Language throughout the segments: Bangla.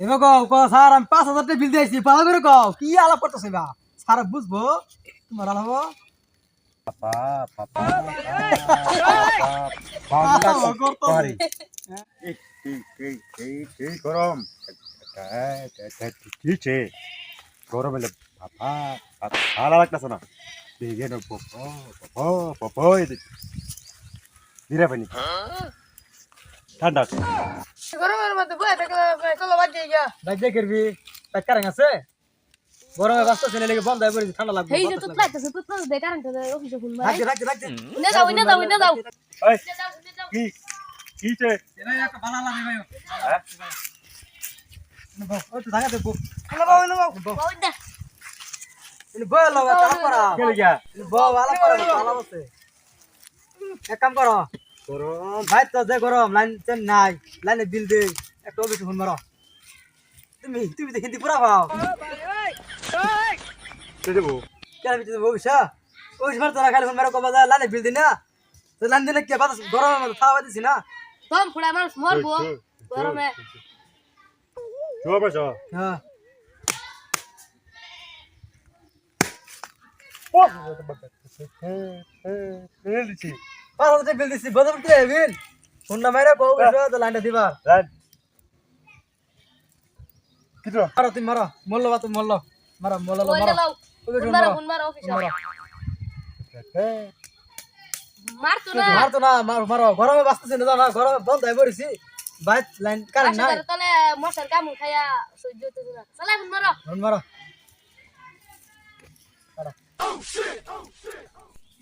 এবার কও কও স্যার আমি পাঁচ হাজার টাকা বিল দিয়েছি ভালো করে কও কি আলাপ করতেছে বা স্যার বুঝব তোমার আলাপ গরম। গরম ভালো লাগতেছে না। দেখে ধীরে পানি ঠান্ডা গরমের মধ্যে বয়ে থাকলে কলো বাদ দিয়ে গিয়া বাইক দিয়ে করবি বাইক কারেন্ট আছে গরমে বাঁচতেছে না লেগে বন্ধ হয়ে পড়েছে ঠান্ডা লাগবে এই যে তো প্লাইতেছে তো তো দে কারেন্ট দে অফিসে ফুল মাই রাখতে রাখতে রাখতে যাও নে যাও নে যাও এই কি কিছে এরা একটা ভালো লাগে ভাই হ্যাঁ ওই তো জায়গাতে বউ না বাবা না বাবা ওই দে বউ লাগা তারা করা কে লিগা বউ ভালো করে ভালো আছে এক কাম করো গরম ভাই তো যে গরম লাইন চেন নাই লাইনে বিল দে একটা অফিস ফোন মারো তুমি তুমি তো হিন্দি পুরা পাও দেবো কেন বিতে অফিস অফিস মারতে না খালি ফোন মারো কবা যায় লাইনে বিল দিন না তো লাইন দিনে কে বাতাস গরমের মধ্যে খাওয়া দিছি না তোম ফুড়া মানুষ মরবো গরমে চুপ বসো হ্যাঁ দিছি পাঁচ হাজার বিল দিছি বদল কে বিল। ফোন না মারে কো অফিস তো লাইনটা দিবার রাত কিটো মারো তুমি মারো। মল্ল বা তুমি মল্ল মারো মল্ল মারো? ফোন মারো। মারো মারো। মারতো না। মারতো না মারো মারো। গরমে বাঁচতেছে না না গরমে বন্ধ হয়ে পড়েছি। বাইক লাইন কারেন্ট নাই। আসলে তাহলে মশার কামু খায়া সহ্য হতে না। চলে ফুল মারো। ফোন মারো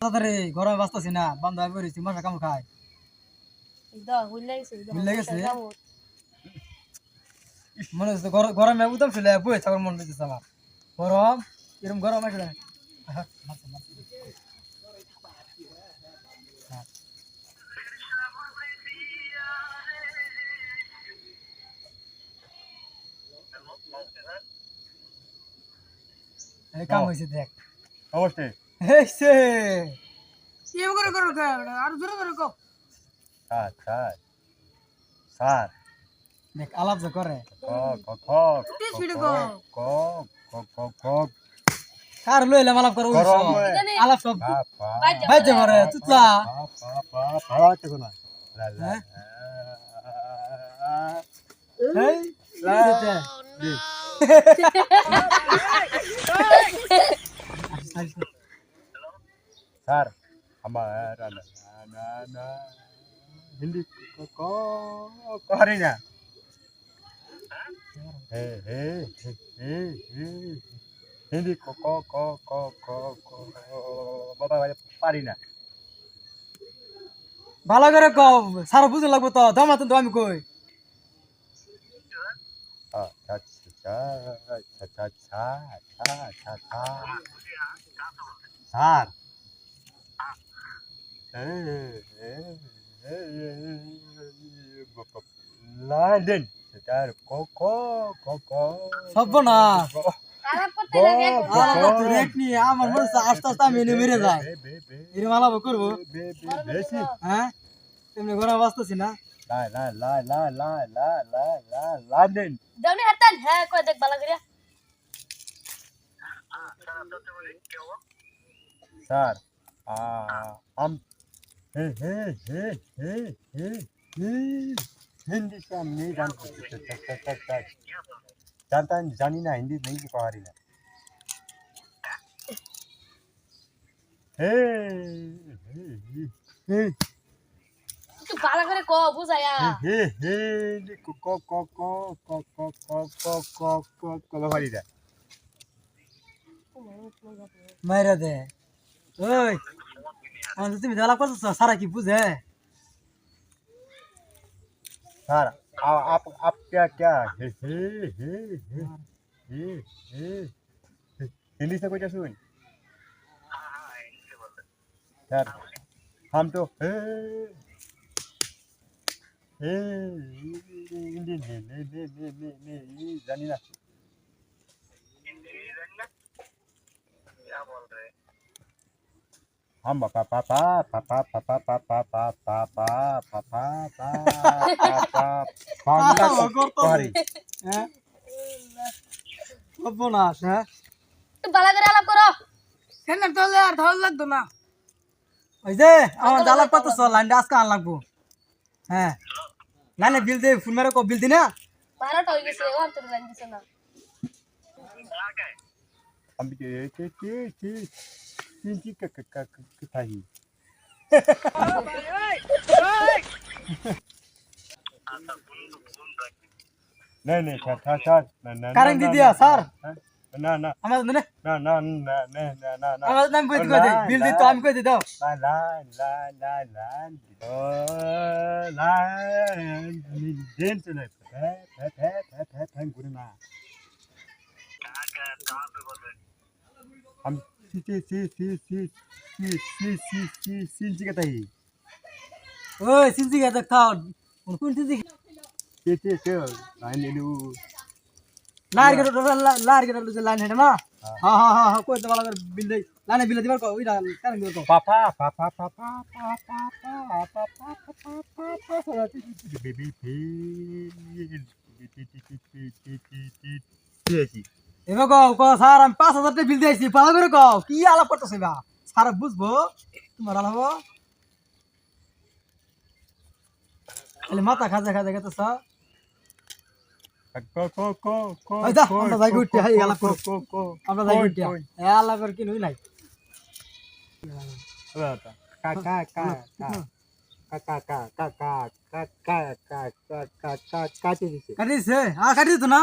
তাড়াতাড়ি গরমে বাঁচতেছি না বন্ধ হয়ে পড়েছি মশা কামড় খায়। দা হুল লাগছে হুল লেগেছে? মনে হচ্ছে গরমে উদম ছিল বই থাকার মন হচ্ছে আমার। গরম এরকম গরম কাম হয়েছে দেখ। অবশ্যই। হেসে এম করে করো আর জোরে জোরে কও। Sir sir sir. দেখ আলাপ যে করে। কার লই এলাম আলাপ আলাপ সব বাইতে করে তুতলা হ্যাঁ? besar. Amar na na na hindi ko ko ko hari niya hindi ko ko ko ko ko ko baba wala pari na ভালো করে কম সার বুঝে লাগবে তো দমাতে তো আমি কই? সার লন্ডন স্যার ক ক ক ক সব না আলাপ করতে লাগে আলাপ তো রেট নিয়ে আমার মনে হচ্ছে আস্তে আস্তে আমি এনে মেরে যাই এরকম আলাপ করব বেশি হ্যাঁ এমনি ঘোরা বাঁচতেছি না লা লা লা লা লা লা লা লা লন্ডন দাউনি হাতান হ্যাঁ কই দেখ বালা করিয়া স্যার আম হে হে হে হে হে হে হিন্দি से हम नहीं जानते जानता जानी ना हिंदी नहीं की पहाड़ी ना हे हे हे তুই বালা করে কো বুঝায়া हे हे को को को को को को को को को को को पहाड़ी ना মাইরা দে ওই আমাদের তুমি দেলা করছ সারা কি বুঝে স্যার आप आप क्या क्या हिंदी से कुछ सुन सर हम तो জানি না हम पापा पापा पापा पापा पापा पापा पापा पापा पापा पापा করতো। पापा হ্যাঁ সর্বনাশ হ্যাঁ একটু ভালো করে আলাপ করো সেন না তাহলে আর ভালো লাগতো না ওই যে আমার জ্বালা পাতা চল লাইনটা আজকে আন লাগবো হ্যাঁ লাইনে বিল দে ফোন মেরে কো বিল দি না বারোটা হয়ে গেছে ও তোর লাইন দিছে না আমি কে কে কে Hindi ka kakakitahi. नहीं नहीं था था था ना ना कारण दीदी सर ना ना हमारे मैंने ना ना ना ना ना ना ना हमारे नाम कोई दिखा दे बिल दे तो हम कोई दे दो ला ला ला ला ला ओ ला दिन तो नहीं पता पता पता पता गुरु ना हम सिंचिका ताई ओय सिंचिका तक था और कौन सिंचिका ते ते ते लाइन ले लू लार के डर लार के डर लाइन है ना हाँ हाँ हाँ कोई तो वाला बिल दे लाने बिल दे को इडा करन दे को पापा पापा पापा पापा पापा पापा पापा बेबी फील टी टी टी टी टी टी टी এবার কও কও আমি পাঁচ হাজার টাকা বিল আলাপ করতেছে আলাপ খালি মাথা খাজা খাজা গেছে স্যার কাটিয়েছে না